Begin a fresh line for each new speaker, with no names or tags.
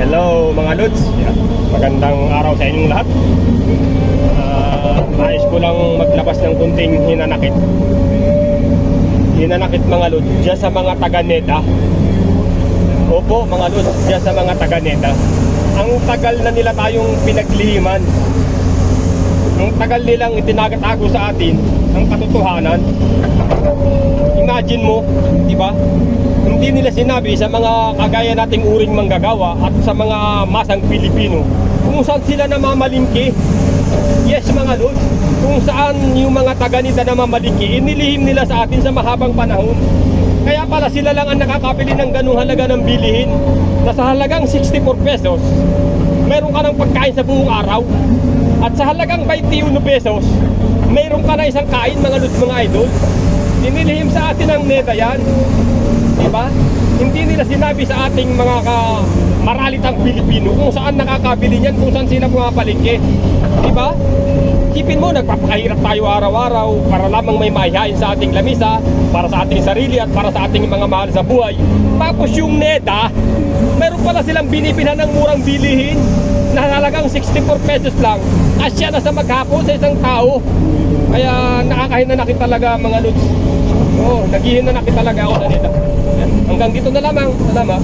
Hello mga Lods. Yan. Magandang araw sa inyong lahat. Ah, nais ko lang maglabas ng kunting hinanakit. Hinanakit mga Lods dyan sa mga taga-neta. Opo mga Lods, dyan sa mga taga-neta. Ang tagal na nila tayong pinaglihiman. Ang tagal nilang itinagatago sa atin ang katotohanan. Imagine mo, di ba? Hindi nila sinabi sa mga kagaya nating uring manggagawa at sa mga masang Pilipino kung saan sila namamalingki. Yes mga lord, kung saan yung mga taga nila namamalingki, inilihim nila sa atin sa mahabang panahon. Kaya pala sila lang ang nakakabili ng ganung halaga ng bilihin na sa halagang 64 pesos, meron ka ng pagkain sa buong araw. At sa halagang 21 pesos, mayroon ka na isang kain mga lord mga idol. Inilihim sa atin ang neta yan. Diba? Hindi nila sinabi sa ating mga ka maralitang Pilipino kung saan nakakabili niyan, kung saan sila pumapalingke. Diba? Isipin mo, nagpapakahirap tayo araw-araw para lamang may maihain sa ating lamisa, para sa ating sarili at para sa ating mga mahal sa buhay. Tapos yung neta, meron pala silang binibilhan ng murang bilihin na halagang 64 pesos lang. Asya na sa maghapon sa isang tao. Kaya nakakahinanakit talaga mga lods. Oo, oh, naghihinanakit talaga ako na nila. Hanggang dito na lamang. Salamat.